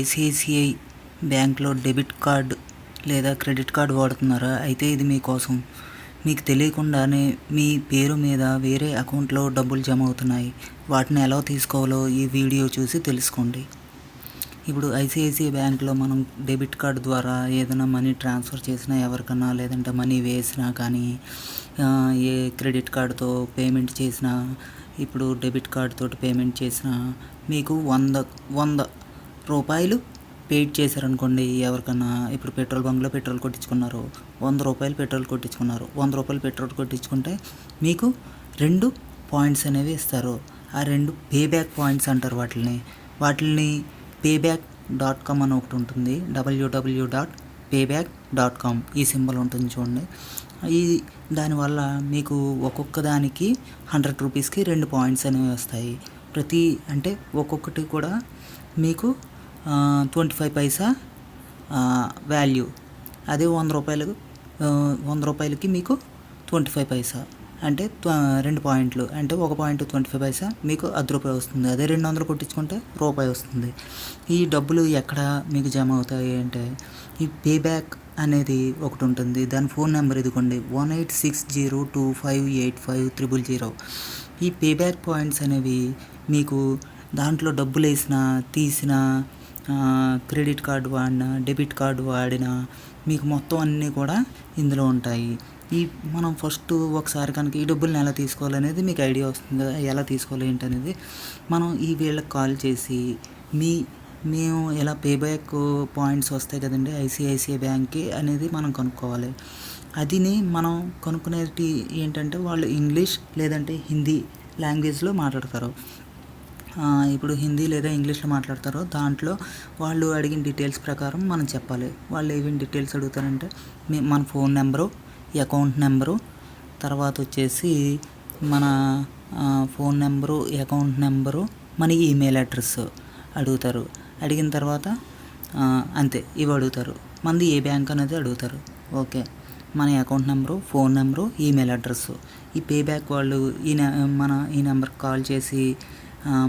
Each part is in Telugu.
ఐసిఐసిఐ బ్యాంక్లో డెబిట్ కార్డ్ లేదా క్రెడిట్ కార్డ్ వాడుతున్నారా? అయితే ఇది మీకోసం మీకు తెలియకుండానే మీ పేరు మీద వేరే అకౌంట్లో డబ్బులు జమ అవుతున్నాయి. వాటిని ఎలా తీసుకోవాలో ఈ వీడియో చూసి తెలుసుకోండి. ఇప్పుడు ఐసిఐసిఐ బ్యాంక్లో మనం డెబిట్ కార్డ్ ద్వారా ఏదైనా మనీ ట్రాన్స్ఫర్ చేసినా ఎవరికన్నా లేదంటే మనీ వేసినా కానీ ఏ క్రెడిట్ కార్డుతో పేమెంట్ చేసినా ఇప్పుడు డెబిట్ కార్డ్ తోటి పేమెంట్ చేసినా మీకు వంద వంద రూపాయలు పేడ్ చేశారనుకోండి ఎవరికన్నా ఇప్పుడు పెట్రోల్ బంక్లో పెట్రోల్ కొట్టించుకున్నారు వంద రూపాయలు పెట్రోల్ కొట్టించుకున్నారు వంద రూపాయలు పెట్రోల్ కొట్టించుకుంటే మీకు రెండు పాయింట్స్ అనేవి ఇస్తారు. ఆ రెండు పే బ్యాక్ పాయింట్స్ అంటారు వాటిని వాటిని పేబ్యాక్ డాట్ కామ్ అని ఒకటి ఉంటుంది. WW dot payback dot com ఈ సింబల్ ఉంటుంది చూడండి. ఈ దానివల్ల మీకు ఒక్కొక్క దానికి హండ్రెడ్ రూపీస్కి రెండు పాయింట్స్ అనేవి వస్తాయి. ప్రతి అంటే ఒక్కొక్కటి కూడా మీకు ట్వంటీ ఫైవ్ పైసా? వాల్యూ అదే వంద రూపాయలకు వంద రూపాయలకి మీకు ట్వంటీ ఫైవ్ పైసా. అంటే త్వ- రెండు పాయింట్లు. అంటే ఒక పాయింట్ ట్వంటీ ఫైవ్ పైసా మీకు అర్ధ రూపాయి వస్తుంది. అదే రెండు వందలు కొట్టించుకుంటే రూపాయి వస్తుంది. ఈ డబ్బులు ఎక్కడ మీకు జమ అవుతాయి అంటే ఈ పే బ్యాక్ అనేది ఒకటి ఉంటుంది. దాని ఫోన్ నెంబర్ ఇదిగోండి. One eight six zero two five eight five triple zero ఈ పే బ్యాక్ పాయింట్స్ అనేవి మీకు దాంట్లో డబ్బులు వేసినా తీసినా క్రెడిట్ కార్డు వాడినా డెబిట్ కార్డు వాడినా మీకు మొత్తం అన్నీ కూడా ఇందులో ఉంటాయి. ఈ మనం ఫస్ట్ ఒకసారి కనుక ఈ డబ్బుల్ని ఎలా తీసుకోవాలనేది మీకు ఐడియా వస్తుంది? కదా ఎలా తీసుకోవాలి ఏంటనేది మనం ఈ వీళ్ళకి కాల్ చేసి మీ మేము ఎలా పేబ్యాక్ పాయింట్స్ వస్తాయి కదండి ఐసిఐసిఐ బ్యాంక్కి అనేది మనం కనుక్కోవాలి. అదిని మనం కనుక్కునేటి ఏంటంటే వాళ్ళు ఇంగ్లీష్ లేదంటే హిందీ లాంగ్వేజ్లో మాట్లాడతారు. ఇప్పుడు హిందీ లేదా ఇంగ్లీష్లో మాట్లాడతారో దాంట్లో వాళ్ళు అడిగిన డీటెయిల్స్ ప్రకారం మనం చెప్పాలి. వాళ్ళు ఏమేమి డీటెయిల్స్ అడుగుతారంటే మీ- మన ఫోన్ నెంబరు అకౌంట్ నెంబరు తర్వాత వచ్చేసి మన ఫోన్ నెంబరు అకౌంట్ నెంబరు మన ఈమెయిల్ అడ్రస్ అడుగుతారు. అడిగిన తర్వాత అంతే ఇవి అడుగుతారు. మనది ఏ బ్యాంక్ అనేది అడుగుతారు. ఓకే. మన account number phone number email address. ఈ పే బ్యాక్ వాళ్ళు ఈ నె- మన ఈ నెంబర్కి కాల్ చేసి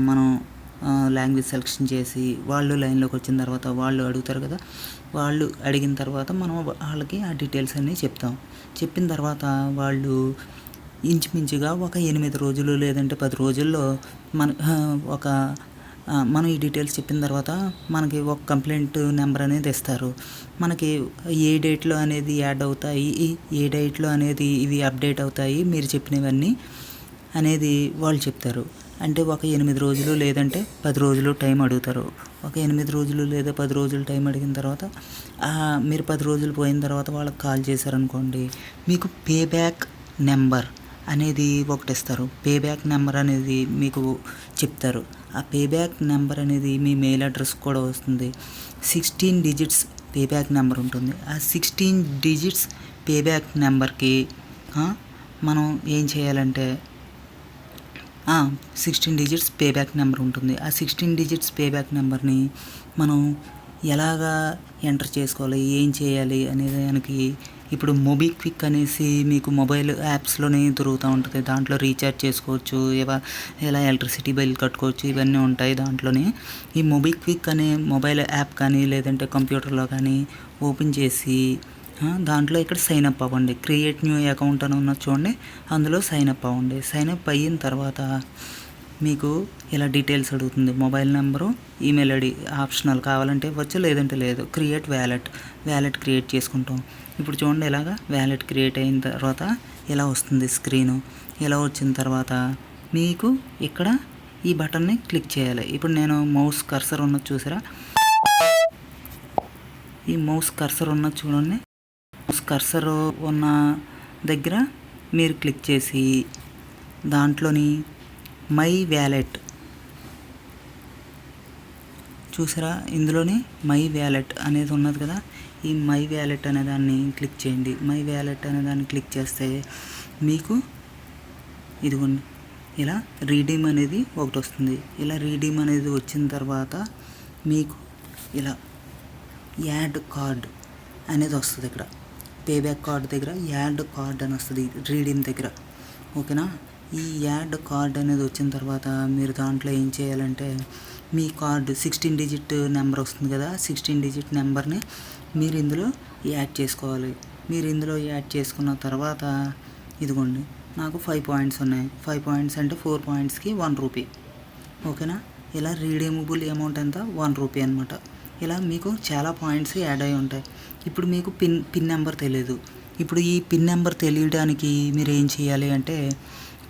మనం లాంగ్వేజ్ సెలెక్షన్ చేసి వాళ్ళు లైన్లోకి వచ్చిన తర్వాత వాళ్ళు అడుగుతారు కదా వాళ్ళు అడిగిన తర్వాత మనం వాళ్ళకి ఆ డీటెయిల్స్ అన్నీ చెప్తాం. చెప్పిన తర్వాత వాళ్ళు ఇంచుమించుగా ఒక ఎనిమిది రోజులు లేదంటే పది రోజుల్లో మన ఒక మనం ఈ డీటెయిల్స్ చెప్పిన తర్వాత మనకి ఒక కంప్లైంట్ నెంబర్ అనేది ఇస్తారు. మనకి ఏ డేట్లో అనేది యాడ్ అవుతాయి ఏ డేట్లో అనేది ఇవి అప్డేట్ అవుతాయి మీరు చెప్పినవన్నీ అనేది వాళ్ళు చెప్తారు. అంటే ఒక ఎనిమిది రోజులు లేదంటే పది రోజులు టైం అడుగుతారు. ఒక ఎనిమిది రోజులు లేదా పది రోజులు టైం అడిగిన తర్వాత మీరు పది రోజులు పోయిన తర్వాత వాళ్ళకి కాల్ చేశారనుకోండి మీకు పే బ్యాక్ నెంబర్ అనేది ఒకటి ఇస్తారు పే బ్యాక్ నెంబర్ అనేది మీకు చెప్తారు. ఆ పే బ్యాక్ నెంబర్ అనేది మీ మెయిల్ అడ్రస్ కూడా వస్తుంది. Sixteen digits pay back number ఉంటుంది. ఆ సిక్స్టీన్ డిజిట్స్ పే బ్యాక్ నెంబర్కి మనం ఏం చేయాలంటే sixteen digits pay back number ఉంటుంది. ఆ సిక్స్టీన్ డిజిట్స్ పే బ్యాక్ నెంబర్ని మనం ఎలాగా ఎంటర్ చేసుకోవాలి? ఏం చేయాలి? అనే దానికి ఇప్పుడు మొబిక్విక్ అనేసి మీకు మొబైల్ యాప్స్లోనే దొరుకుతూ ఉంటుంది. దాంట్లో రీఛార్జ్ చేసుకోవచ్చు ఏవా ఎలా ఎలక్ట్రిసిటీ బిల్ కట్టుకోవచ్చు ఇవన్నీ ఉంటాయి దాంట్లోనే. ఈ మొబిక్విక్ అనే మొబైల్ యాప్ కానీ లేదంటే కంప్యూటర్లో కానీ ఓపెన్ చేసి దాంట్లో ఇక్కడ సైన్ అప్ అవ్వండి. క్రియేట్ న్యూ అకౌంట్ అని ఉన్నది చూడండి. అందులో సైన్ అప్ అవ్వండి. సైన్ అప్ అయిన తర్వాత మీకు ఇలా డీటెయిల్స్ అడుగుతుంది. Mobile number email ID optional కావాలంటే ఇవ్వచ్చు లేదంటే లేదు. క్రియేట్ వ్యాలెట్ వ్యాలెట్ క్రియేట్ చేసుకుంటాం. ఇప్పుడు చూడండి ఇలాగా వ్యాలెట్ క్రియేట్ అయిన తర్వాత ఇలా వస్తుంది స్క్రీను ఇలా వచ్చిన తర్వాత మీకు ఇక్కడ ఈ బటన్ని క్లిక్ చేయాలి. ఇప్పుడు నేను మౌస్ కర్సర్ ఉన్నది చూసారా? ఈ మౌస్ కర్సర్ ఉన్నది చూడండి. కర్సర్ ఉన్న దగ్గర మీరు క్లిక్ చేసి దాంట్లోని మై వ్యాలెట్ చూసారా? ఇందులోని మై వ్యాలెట్ అనేది ఉన్నది కదా? ఈ మై వ్యాలెట్ అనే దాన్ని క్లిక్ చేయండి. మై వ్యాలెట్ అనే దాన్ని క్లిక్ చేస్తే మీకు ఇదిగోండి. ఇలా రీడీమ్ అనేది ఒకటి వస్తుంది. ఇలా రీడీమ్ అనేది వచ్చిన తర్వాత మీకు ఇలా యాడ్ కార్డ్ అనేది వస్తుంది ఇక్కడ. పేబ్యాక్ కార్డ్ దగ్గర యాడ్ కార్డ్ అని వస్తుంది రీడింగ్ దగ్గర. ఓకేనా? ఈ యాడ్ కార్డ్ అనేది వచ్చిన తర్వాత మీరు దాంట్లో ఏం చేయాలంటే మీ కార్డు సిక్స్టీన్ డిజిట్ నెంబర్ వస్తుంది కదా సిక్స్టీన్ డిజిట్ నెంబర్ని మీరు ఇందులో యాడ్ చేసుకోవాలి. మీరు ఇందులో యాడ్ చేసుకున్న తర్వాత ఇదిగోండి నాకు ఫైవ్ పాయింట్స్ ఉన్నాయి. ఫైవ్ పాయింట్స్ అంటే ఫోర్ పాయింట్స్కి వన్ రూపీ ఓకేనా? ఇలా రీడీమబుల్ అమౌంట్ ఎంత? వన్ రూపీ అనమాట ఇలా మీకు చాలా పాయింట్స్ యాడ్ అయి ఉంటాయి. ఇప్పుడు మీకు పిన్ పిన్ నెంబర్ తెలియదు ఇప్పుడు ఈ పిన్ నెంబర్ తెలియడానికి మీరు ఏం చేయాలి అంటే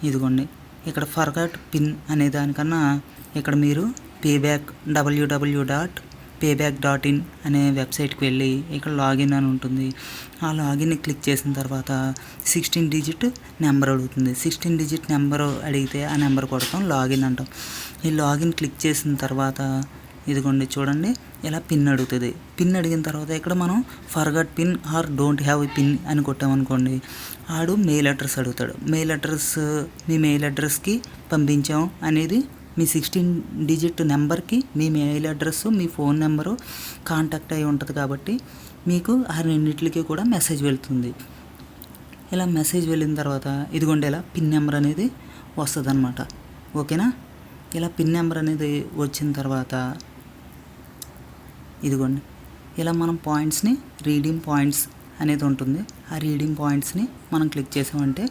ఇదిగోండి ఇక్కడ ఫర్గట్ పిన్ అనే దానికన్నా ఇక్కడ మీరు payback WW dot payback dot in అనే వెబ్సైట్కి వెళ్ళి ఇక్కడ లాగిన్ అని ఉంటుంది. ఆ లాగిన్ని క్లిక్ చేసిన తర్వాత సిక్స్టీన్ డిజిట్ నెంబర్ అడుగుతుంది. సిక్స్టీన్ డిజిట్ నెంబర్ అడిగితే ఆ నెంబర్ కొడతాం లాగిన్ అంటాం. ఈ లాగిన్ క్లిక్ చేసిన తర్వాత ఇదిగోండి చూడండి ఇలా పిన్ అడుగుతుంది. పిన్ అడిగిన తర్వాత ఇక్కడ మనం forgot pin or don't have a pin అని కొట్టామనుకోండి ఆడు మెయిల్ అడ్రస్ అడుగుతాడు. మెయిల్ అడ్రస్ మీ మెయిల్ అడ్రస్కి పంపించాం అనేది మీ సిక్స్టీన్ డిజిట్ నెంబర్కి మీ మెయిల్ అడ్రస్ మీ ఫోన్ నెంబరు కాంటాక్ట్ అయి ఉంటుంది కాబట్టి మీకు ఆ రెండింటికి కూడా మెసేజ్ వెళ్తుంది. ఇలా మెసేజ్ వెళ్ళిన తర్వాత ఇదిగోండి ఇలా పిన్ నెంబర్ అనేది వస్తుంది అనమాట ఓకేనా? ఇలా పిన్ నెంబర్ అనేది వచ్చిన తర్వాత ఇదిగోండి. ఇలా మనం పాయింట్స్ని రీడింగ్ పాయింట్స్ అనేది ఉంటుంది. ఆ రీడింగ్ పాయింట్స్ని మనం క్లిక్ చేసామంటే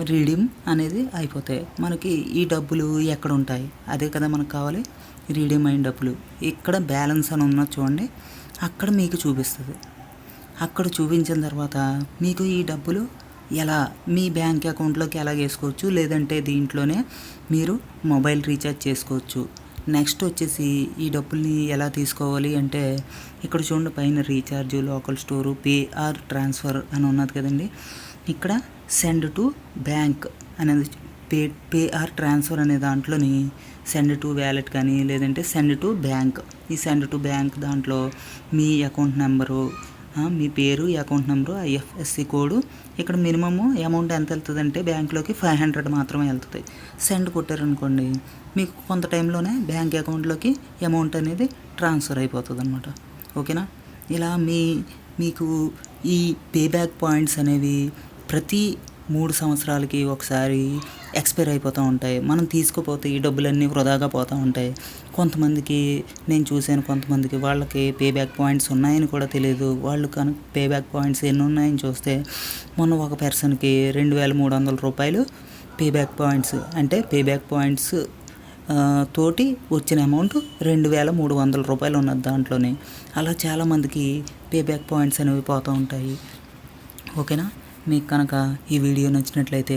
రీడింగ్ అనేది అయిపోతాయి. మనకి ఈ డబ్బులు ఎక్కడ ఉంటాయి? అదే కదా మనకు కావాలి. రీడింగ్ అయిన డబ్బులు. ఇక్కడ బ్యాలెన్స్ అని ఉన్న చూడండి. అక్కడ మీకు చూపిస్తుంది. అక్కడ చూపించిన తర్వాత మీకు ఈ డబ్బులు ఎలా మీ బ్యాంక్ అకౌంట్లోకి ఎలా వేసుకోవచ్చు? లేదంటే దీంట్లోనే మీరు మొబైల్ రీఛార్జ్ చేసుకోవచ్చు. నెక్స్ట్ వచ్చేసి ఈ డబ్బుల్ని ఎలా తీసుకోవాలి అంటే ఇక్కడ చూడండి పైన recharge local store pay or transfer అని ఉన్నది కదండి. ఇక్కడ సెండ్ టు బ్యాంక్ అనేది పే పే ఆర్ ట్రాన్స్ఫర్ అనే దాంట్లోని సెండ్ టు వ్యాలెట్ కానీ లేదంటే సెండ్ టు బ్యాంక్. ఈ సెండ్ టు బ్యాంక్ దాంట్లో మీ అకౌంట్ నెంబరు మీ పేరు అకౌంట్ నెంబరు ఐఎఫ్ఎస్సి కోడ్ ఇక్కడ మినిమము అమౌంట్ ఎంత వెళ్తుంది అంటే బ్యాంక్లోకి ఫైవ్ హండ్రెడ్ మాత్రమే వెళ్తుంది. సెండ్ కొట్టారనుకోండి మీకు కొంత టైంలోనే బ్యాంక్ అకౌంట్లోకి అమౌంట్ అనేది ట్రాన్స్ఫర్ అయిపోతుంది అనమాట ఓకేనా ఇలా మీ మీకు ఈ పేబ్యాక్ పాయింట్స్ అనేవి ప్రతి మూడు సంవత్సరాలకి ఒకసారి ఎక్స్పైర్ అయిపోతూ ఉంటాయి. మనం తీసుకుపోతే ఈ డబ్బులన్నీ వృధాగా పోతూ ఉంటాయి. కొంతమందికి నేను చూశాను కొంతమందికి వాళ్ళకి పేబ్యాక్ పాయింట్స్ ఉన్నాయని కూడా తెలియదు వాళ్ళు కనుక పేబ్యాక్ పాయింట్స్ ఎన్ని ఉన్నాయని చూస్తే మొన్న ఒక పర్సన్కి రెండు వేల మూడు వందల రూపాయలు పేబ్యాక్ పాయింట్స్ అంటే పేబ్యాక్ పాయింట్స్ తోటి వచ్చిన అమౌంట్ రెండు వేల మూడు వందల రూపాయలు ఉన్నది దాంట్లోనే. అలా చాలామందికి పేబ్యాక్ పాయింట్స్ అనేవి పోతూ ఉంటాయి. ఓకేనా? మీకు కనుక ఈ వీడియో నచ్చినట్లయితే